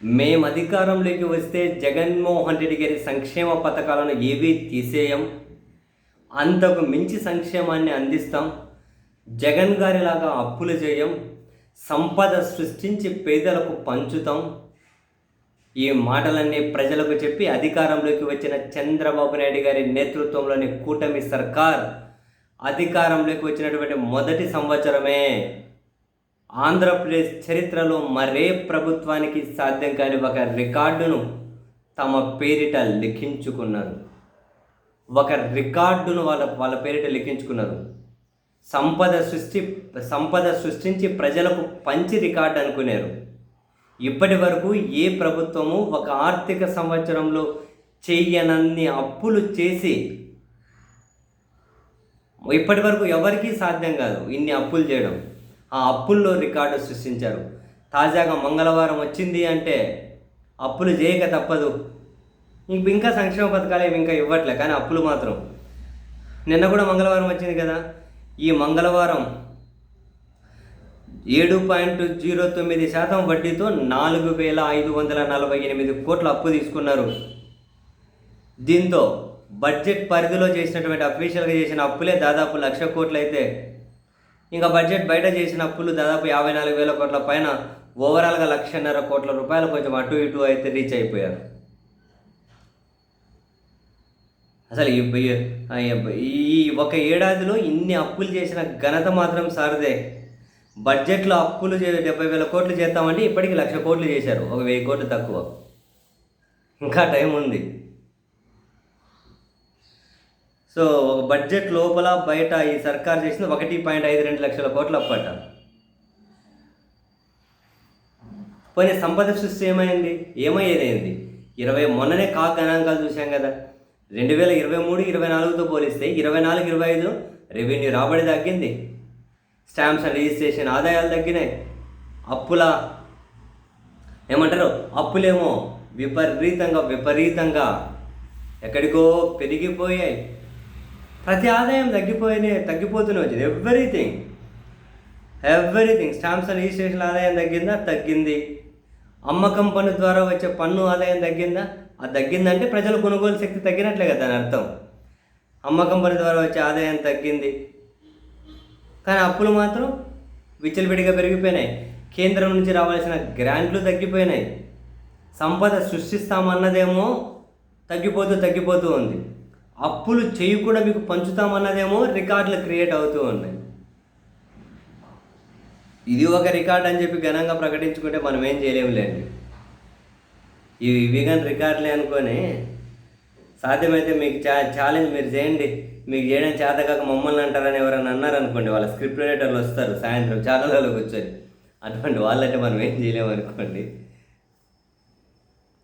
మేము అధికారంలోకి వస్తే జగన్మోహన్ రెడ్డి గారి సంక్షేమ పథకాలను ఏవి తీసేయం? అంతకు మించి సంక్షేమాన్ని అందిస్తాం. జగన్ గారిలాగా అప్పులు చేయం. సంపద సృష్టించి పేదలకు పంచుతాం. ఈ మాటలన్నీ ప్రజలకు చెప్పి అధికారంలోకి వచ్చిన చంద్రబాబు నాయుడు గారి నేతృత్వంలోని కూటమి సర్కార్ అధికారంలోకి వచ్చినటువంటి మొదటి సంవత్సరమే. ఆంధ్రప్రదేశ్ చరిత్రలో మరే ప్రభుత్వానికి సాధ్యం కాని ఒక రికార్డును తమ పేరిట లిఖించుకున్నారు. ఒక రికార్డును వాళ్ళ వాళ్ళ పేరిట లిఖించుకున్నారు. సంపద సృష్టి సంపద సృష్టించి ప్రజలకు పంచి రికార్డు అనుకున్నారు ఇప్పటి వరకు ఏ ప్రభుత్వము ఒక ఆర్థిక సంవత్సరంలో చేయనన్ని అప్పులు చేసి ఇప్పటి వరకు ఎవరికీ సాధ్యం కాదు ఇన్ని అప్పులు చేయడం. ఆ అప్పుల్లో రికార్డు సృష్టించారు. తాజాగా మంగళవారం వచ్చింది అంటే అప్పులు చేయక తప్పదు. ఇంక ఇంకా సంక్షేమ పథకాలు ఏమి ఇంకా ఇవ్వట్లే కానీ అప్పులు మాత్రం. నిన్న కూడా మంగళవారం వచ్చింది కదా ఈ మంగళవారం ఏడు పాయింట్ జీరో తొమ్మిది శాతం వడ్డీతో నాలుగు వేల ఐదు వందల నలభై ఎనిమిది కోట్ల అప్పు తీసుకున్నారు. దీంతో బడ్జెట్ పరిధిలో చేసినటువంటి అఫీషియల్గా చేసిన అప్పులే దాదాపు లక్ష కోట్లు అయితే ఇంకా బడ్జెట్ బయట చేసిన అప్పులు దాదాపు యాభై నాలుగు వేల కోట్ల పైన ఓవరాల్గా లక్షన్నర కోట్ల రూపాయలు కొంచెం అటు ఇటు అయితే రీచ్ అయిపోయారు. అసలు ఈ- ఈ ఒక ఏడాదిలో ఇన్ని అప్పులు చేసిన ఘనత మాత్రం సారదే. బడ్జెట్లో అప్పులు చే- డెబ్బై వేల కోట్లు చేస్తామంటే ఇప్పటికి లక్ష కోట్లు చేశారు. ఒక వెయ్యి కోట్లు తక్కువ. ఇంకా టైం ఉంది. సో ఒక బడ్జెట్ లోపల బయట ఈ సర్కార్ చేసిన ఒకటి పాయింట్ ఐదు రెండు లక్షల కోట్లు అప్పట. పోనీ సంపద సృష్టి ఏమైంది? ఏమయ్యేదైంది? ఇరవై మొన్ననే కా గణాంకాలు చూసాం కదా. రెండు వేల ఇరవై మూడు ఇరవై నాలుగుతో పోలిస్తే ఇరవై నాలుగు ఇరవై ఐదు రెవెన్యూ రాబడి తగ్గింది. స్టాంప్స్ అండ్ రిజిస్ట్రేషన్ ఆదాయాలు తగ్గినాయి. అప్పుల ఏమంటారు? అప్పులేమో విపరీతంగా విపరీతంగా ఎక్కడికో పెరిగిపోయాయి. ప్రతి ఆదాయం తగ్గిపోయినే తగ్గిపోతూనే వచ్చింది. Everything everything stamps and registration ఆదాయం తగ్గిందా? తగ్గింది. అమ్మకం పన్ను ద్వారా వచ్చే పన్ను ఆదాయం తగ్గిందా? అది తగ్గిందంటే ప్రజల కొనుగోలు శక్తి తగ్గినట్లే కదా దాని అర్థం. అమ్మకం పన్ను ద్వారా వచ్చే ఆదాయం తగ్గింది. కానీ అప్పులు మాత్రం విచ్చలవిడిగా పెరిగిపోయినాయి. కేంద్రం నుంచి రావాల్సిన గ్రాంట్లు తగ్గిపోయినాయి. సంపద సృష్టిస్తామన్నదేమో తగ్గిపోతూ తగ్గిపోతూ ఉంది. అప్పులు చేయకుండా మీకు పంచుతామన్నదేమో రికార్డులు క్రియేట్ అవుతూ ఉన్నాయి. ఇది ఒక రికార్డ్ అని చెప్పి ఘనంగా ప్రకటించుకుంటే మనం ఏం చేయలేములేండి. ఇవి ఇవి కానీ రికార్డులే అనుకొని సాధ్యమైతే మీకు చా ఛాలెంజ్ మీరు చేయండి. మీకు చేయడం చేత కాక మమ్మల్ని అంటారని ఎవరైనా అన్నారనుకోండి వాళ్ళ స్క్రిప్ట్ రైటర్లు వస్తారు సాయంత్రం ఛానళ్ళలో కూర్చొని అటువంటి వాళ్ళంటే మనం ఏం చేయలేము అనుకోండి